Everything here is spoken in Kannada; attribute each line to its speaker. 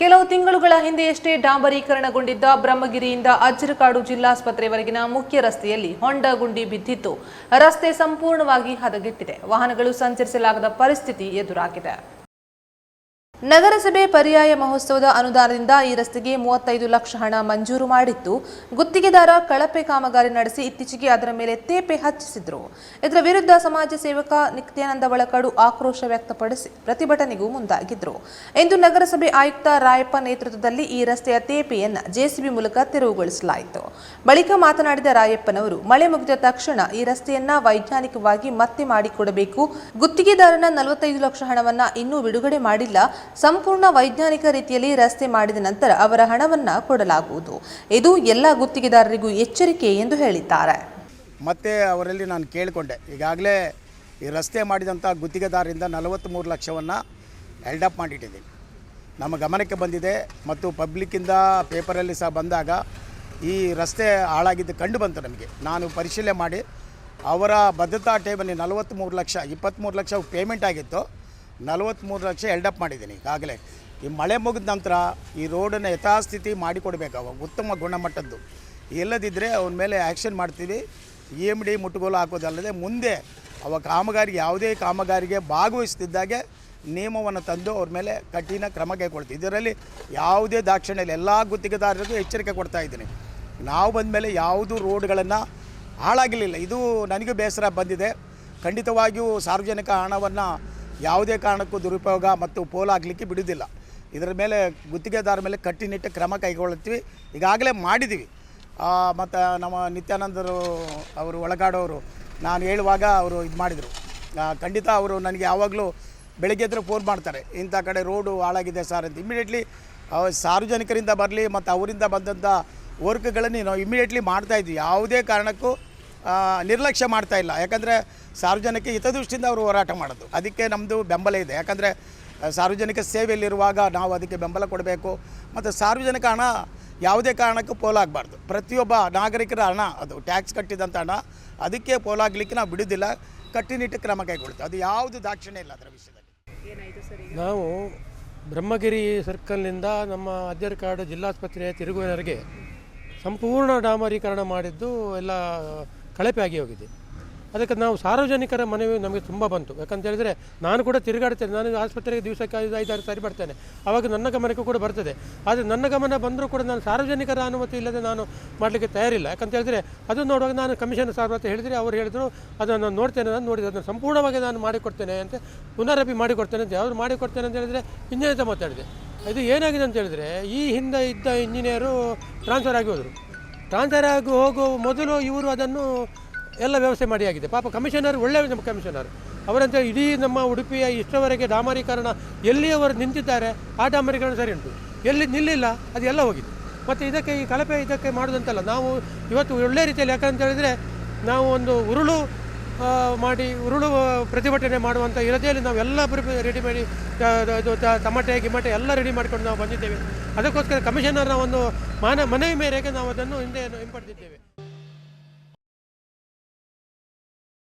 Speaker 1: ಕೆಲವು ತಿಂಗಳುಗಳ ಹಿಂದೆಯಷ್ಟೇ ಡಾಂಬರೀಕರಣಗೊಂಡಿದ್ದ ಬ್ರಹ್ಮಗಿರಿಯಿಂದ ಅಜ್ಜರಕಾಡು ಜಿಲ್ಲಾಸ್ಪತ್ರೆವರೆಗಿನ ಮುಖ್ಯ ರಸ್ತೆಯಲ್ಲಿ ಹೊಂಡ ಗುಂಡಿ ಬಿದ್ದಿತ್ತು. ರಸ್ತೆ ಸಂಪೂರ್ಣವಾಗಿ ಹದಗೆಟ್ಟಿದೆ. ವಾಹನಗಳು ಸಂಚರಿಸಲಾಗದ ಪರಿಸ್ಥಿತಿ ಎದುರಾಗಿದೆ. ನಗರಸಭೆ ಪರ್ಯಾಯ ಮಹೋತ್ಸವದ ಅನುದಾನದಿಂದ ಈ ರಸ್ತೆಗೆ ಮೂವತ್ತೈದು ಲಕ್ಷ ಹಣ ಮಂಜೂರು ಮಾಡಿತ್ತು. ಗುತ್ತಿಗೆದಾರ ಕಳಪೆ ಕಾಮಗಾರಿ ನಡೆಸಿ ಇತ್ತೀಚೆಗೆ ಅದರ ಮೇಲೆ ತೇಪೆ ಹಚ್ಚಿಸಿದ್ರು. ಇದರ ವಿರುದ್ಧ ಸಮಾಜ ಸೇವಕ ನಿತ್ಯಾನಂದ ಬಳಕಡು ಆಕ್ರೋಶ ವ್ಯಕ್ತಪಡಿಸಿ ಪ್ರತಿಭಟನೆಗೂ ಮುಂದಾಗಿದ್ರು. ಇಂದು ನಗರಸಭೆ ಆಯುಕ್ತ ರಾಯಪ್ಪ ನೇತೃತ್ವದಲ್ಲಿ ಈ ರಸ್ತೆಯ ತೇಪೆಯನ್ನು ಜೆಸಿಬಿ ಮೂಲಕ ತೆರವುಗೊಳಿಸಲಾಯಿತು. ಬಳಿಕ ಮಾತನಾಡಿದ ರಾಯಪ್ಪನವರು, ಮಳೆ ಮುಗಿದ ತಕ್ಷಣ ಈ ರಸ್ತೆಯನ್ನ ವೈಜ್ಞಾನಿಕವಾಗಿ ಮತ್ತೆ ಮಾಡಿಕೊಡಬೇಕು. ಗುತ್ತಿಗೆದಾರನ ನಲವತ್ತೈದು ಲಕ್ಷ ಹಣವನ್ನ ಇನ್ನೂ ಬಿಡುಗಡೆ ಮಾಡಿಲ್ಲ. ಸಂಪೂರ್ಣ ವೈಜ್ಞಾನಿಕ ರೀತಿಯಲ್ಲಿ ರಸ್ತೆ ಮಾಡಿದ ನಂತರ ಅವರ ಹಣವನ್ನು ಕೊಡಲಾಗುವುದು. ಇದು ಎಲ್ಲ ಗುತ್ತಿಗೆದಾರರಿಗೂ ಎಚ್ಚರಿಕೆ ಎಂದು ಹೇಳಿದ್ದಾರೆ.
Speaker 2: ಮತ್ತೆ ಅವರಲ್ಲಿ ನಾನು ಕೇಳಿಕೊಂಡೆ. ಈಗಾಗಲೇ ಈ ರಸ್ತೆ ಮಾಡಿದಂಥ ಗುತ್ತಿಗೆದಾರರಿಂದ ನಲವತ್ತ್ಮೂರು ಲಕ್ಷವನ್ನು ಎಲ್ಡಪ್ ಮಾಡಿಟ್ಟಿದ್ದೀನಿ. ನಮ್ಮ ಗಮನಕ್ಕೆ ಬಂದಿದೆ ಮತ್ತು ಪಬ್ಲಿಕ್ಕಿಂದ ಪೇಪರಲ್ಲಿ ಸಹ ಬಂದಾಗ ಈ ರಸ್ತೆ ಹಾಳಾಗಿದ್ದು ಕಂಡು ಬಂತು ನಮಗೆ. ನಾನು ಪರಿಶೀಲನೆ ಮಾಡಿ ಅವರ ಭದ್ರತಾ ಟೇಬಲ್ಲಿ ನಲವತ್ತ್ಮೂರು ಲಕ್ಷ ಇಪ್ಪತ್ತ್ಮೂರು ಲಕ್ಷ ಪೇಮೆಂಟ್ ಆಗಿತ್ತು. ನಲವತ್ತ್ಮೂರು ಲಕ್ಷ ಎಲ್ಡಪ್ ಮಾಡಿದ್ದೀನಿ ಈಗಾಗಲೇ. ಈ ಮಳೆ ಮುಗಿದ ನಂತರ ಈ ರೋಡನ್ನು ಯಥಾಸ್ಥಿತಿ ಮಾಡಿಕೊಡ್ಬೇಕು ಅವ ಉತ್ತಮ ಗುಣಮಟ್ಟದ್ದು. ಇಲ್ಲದಿದ್ದರೆ ಅವನ ಮೇಲೆ ಆ್ಯಕ್ಷನ್ ಮಾಡ್ತೀವಿ. ಇ ಎಂ ಡಿ ಮುಟ್ಟುಗೋಲು ಹಾಕೋದಲ್ಲದೆ ಮುಂದೆ ಅವ ಕಾಮಗಾರಿಗೆ, ಯಾವುದೇ ಕಾಮಗಾರಿಗೆ ಭಾಗವಹಿಸ್ತಿದ್ದಾಗೆ ನಿಯಮವನ್ನು ತಂದು ಅವ್ರ ಮೇಲೆ ಕಠಿಣ ಕ್ರಮ ಕೈಗೊಳ್ತೀವಿ. ಇದರಲ್ಲಿ ಯಾವುದೇ ದಾಕ್ಷಿಣ್ಯ ಎಲ್ಲ ಗುತ್ತಿಗೆದಾರರಿಗೂ ಎಚ್ಚರಿಕೆ ಕೊಡ್ತಾ ಇದ್ದೀನಿ. ನಾವು ಬಂದ ಮೇಲೆ ಯಾವುದೂ ರೋಡ್ಗಳನ್ನು ಹಾಳಾಗಲಿಲ್ಲ ಇದು ನನಗೂ ಬೇಸರ ಬಂದಿದೆ. ಖಂಡಿತವಾಗಿಯೂ ಸಾರ್ವಜನಿಕ ಹಣವನ್ನು ಯಾವುದೇ ಕಾರಣಕ್ಕೂ ದುರುಪಯೋಗ ಮತ್ತು ಪೋಲಾಗಲಿಕ್ಕೆ ಬಿಡುವುದಿಲ್ಲ. ಇದರ ಮೇಲೆ ಗುತ್ತಿಗೆದಾರ ಮೇಲೆ ಕಟ್ಟುನಿಟ್ಟು ಕ್ರಮ ಕೈಗೊಳ್ಳುತ್ತೀವಿ. ಈಗಾಗಲೇ ಮಾಡಿದ್ದೀವಿ. ಮತ್ತು ನಮ್ಮ ನಿತ್ಯಾನಂದರು ಅವರು ಒಳಗಾಡೋರು, ನಾನು ಹೇಳುವಾಗ ಅವರು ಇದು ಮಾಡಿದರು. ಖಂಡಿತ ಅವರು ನನಗೆ ಯಾವಾಗಲೂ ಬೆಳಗ್ಗೆ ಎದ್ದರೂ ಫೋನ್ ಮಾಡ್ತಾರೆ. ಇಂಥ ಕಡೆ ರೋಡು ಹಾಳಾಗಿದೆ ಸರ್ ಅಂತ. ಇಮಿಡಿಯೇಟ್ಲಿ ಸಾರ್ವಜನಿಕರಿಂದ ಬರಲಿ ಮತ್ತು ಅವರಿಂದ ಬಂದಂಥ ವರ್ಕ್ಗಳನ್ನು ನಾವು ಇಮಿಡಿಯೇಟ್ಲಿ ಮಾಡ್ತಾಯಿದ್ವಿ ಯಾವುದೇ ಕಾರಣಕ್ಕೂ ನಿರ್ಲಕ್ಷ್ಯ ಮಾಡ್ತಾ ಇಲ್ಲ. ಯಾಕಂದರೆ ಸಾರ್ವಜನಿಕ ಹಿತದೃಷ್ಟಿಯಿಂದ ಅವರು ಹೋರಾಟ ಮಾಡೋದು ಅದಕ್ಕೆ ನಮ್ಮದು ಬೆಂಬಲ ಇದೆ. ಯಾಕಂದರೆ ಸಾರ್ವಜನಿಕ ಸೇವೆಯಲ್ಲಿರುವಾಗ ನಾವು ಅದಕ್ಕೆ ಬೆಂಬಲ ಕೊಡಬೇಕು. ಮತ್ತು ಸಾರ್ವಜನಿಕ ಹಣ ಯಾವುದೇ ಕಾರಣಕ್ಕೂ ಪೋಲಾಗಬಾರ್ದು. ಪ್ರತಿಯೊಬ್ಬ ನಾಗರಿಕರ ಹಣ ಅದು. ಟ್ಯಾಕ್ಸ್ ಕಟ್ಟಿದಂಥ ಹಣ ಅದಕ್ಕೆ ಪೋಲಾಗಲಿಕ್ಕೆ ನಾವು ಬಿಡೋದಿಲ್ಲ ಕಟ್ಟುನಿಟ್ಟು ಕ್ರಮ ಕೈಗೊಳ್ತೇವೆ ಅದು ಯಾವುದು ದಾಕ್ಷಿಣ್ಯ ಇಲ್ಲ ಅದರ ವಿಷಯದಲ್ಲಿ.
Speaker 3: ನಾವು ಬ್ರಹ್ಮಗಿರಿ ಸರ್ಕಲ್ನಿಂದ ನಮ್ಮ ಅಜ್ಜರ್ಕಾಡು ಜಿಲ್ಲಾಸ್ಪತ್ರೆಯ ತಿರುಗುವವರೆಗೆ ಸಂಪೂರ್ಣ ಡಾಮರೀಕರಣ ಮಾಡಿದ್ದು ಎಲ್ಲ ಕಳಪೆ ಆಗಿ ಹೋಗಿದೆ. ಅದಕ್ಕೆ ನಾವು ಸಾರ್ವಜನಿಕರ ಮನವಿ ನಮಗೆ ತುಂಬ ಬಂತು. ಯಾಕಂತ ಹೇಳಿದರೆ ನಾನು ಕೂಡ ತಿರುಗಾಡ್ತೇನೆ. ನಾನು ಆಸ್ಪತ್ರೆಗೆ ದಿವಸಕ್ಕೆ ಐದು ಐದಾರು ಸಾರಿ ಬರ್ತೇನೆ. ಆವಾಗ ನನ್ನ ಗಮನಕ್ಕೂ ಕೂಡ ಬರ್ತದೆ. ಆದರೆ ನನ್ನ ಗಮನ ಬಂದರೂ ಕೂಡ ನಾನು ಸಾರ್ವಜನಿಕರ ಅನುಮತಿ ಇಲ್ಲದೆ ನಾನು ಮಾಡಲಿಕ್ಕೆ ತಯಾರಿಲ್ಲ. ಯಾಕಂತ ಹೇಳಿದರೆ ಅದು ನೋಡುವಾಗ ನಾನು ಕಮಿಷನ್ ಸಾರ್ ಹೇಳಿದರೆ ಅವರು ಹೇಳಿದರು, ಅದನ್ನು ನಾನು ನೋಡ್ತೇನೆ, ನಾನು ನೋಡಿದೆ ಅದನ್ನು ಸಂಪೂರ್ಣವಾಗಿ ನಾನು ಮಾಡಿಕೊಡ್ತೇನೆ ಅಂತ ಪುನರಪಿ ಮಾಡಿಕೊಡ್ತೇನೆ ಅಂತ ಅವ್ರು ಮಾಡಿಕೊಡ್ತೇನೆ ಅಂತ ಹೇಳಿದರೆ ಇಂಜಿನಿಯರ್ ಮಾತಾಡಿದೆ. ಇದು ಏನಾಗಿದೆ ಅಂತ ಹೇಳಿದರೆ ಈ ಹಿಂದೆ ಇದ್ದ ಇಂಜಿನಿಯರು ಟ್ರಾನ್ಸ್ಫರ್ ಆಗಿ ಹೋದರು. ಟ್ರಾನ್ಸ್ಫರ್ ಆಗಿ ಹೋಗುವ ಮೊದಲು ಇವರು ಅದನ್ನು ಎಲ್ಲ ವ್ಯವಸ್ಥೆ ಮಾಡಿ ಆಗಿದೆ ಪಾಪ ಕಮಿಷನರ್ ಒಳ್ಳೆಯ ನಮ್ಮ ಕಮಿಷನರ್. ಅವರಂತೆ ಇಡೀ ನಮ್ಮ ಉಡುಪಿಯ ಇಷ್ಟವರೆಗೆ ಡಾಮರೀಕರಣ ಎಲ್ಲಿಯವರು ನಿಂತಿದ್ದಾರೆ, ಆ ಡಾಮರೀಕರಣ ಸರಿ ಉಂಟು. ಎಲ್ಲಿ ನಿಲ್ಲಿಲ್ಲ, ಅದು ಎಲ್ಲ ಹೋಗಿದೆ. ಮತ್ತು ಇದಕ್ಕೆ ಈ ಕಳಪೆ ಇದಕ್ಕೆ ಮಾಡೋದಂತಲ್ಲ, ನಾವು ಇವತ್ತು ಒಳ್ಳೆ ರೀತಿಯಲ್ಲಿ ಯಾಕಂತ ಹೇಳಿದರೆ, ನಾವು ಒಂದು ಉರುಳು ಮಾಡಿ, ಉರುಳು ಪ್ರತಿಭಟನೆ ಮಾಡುವಂಥ ಇರದೆಯಲ್ಲಿ ನಾವು ಎಲ್ಲ ರೆಡಿ ಮಾಡಿ ಇದು ಟಮಟೆ ಗಿಮಟೆ ಎಲ್ಲ ರೆಡಿ ಮಾಡಿಕೊಂಡು ನಾವು ಬಂದಿದ್ದೇವೆ. ಅದಕ್ಕೋಸ್ಕರ ಕಮಿಷನರ್ನ ಒಂದು ಮಾನ ಮನವಿ ಮೇರೆಗೆ ನಾವು ಅದನ್ನು ಹಿಂದೆ ಹಿಂಪಡೆದಿದ್ದೇವೆ.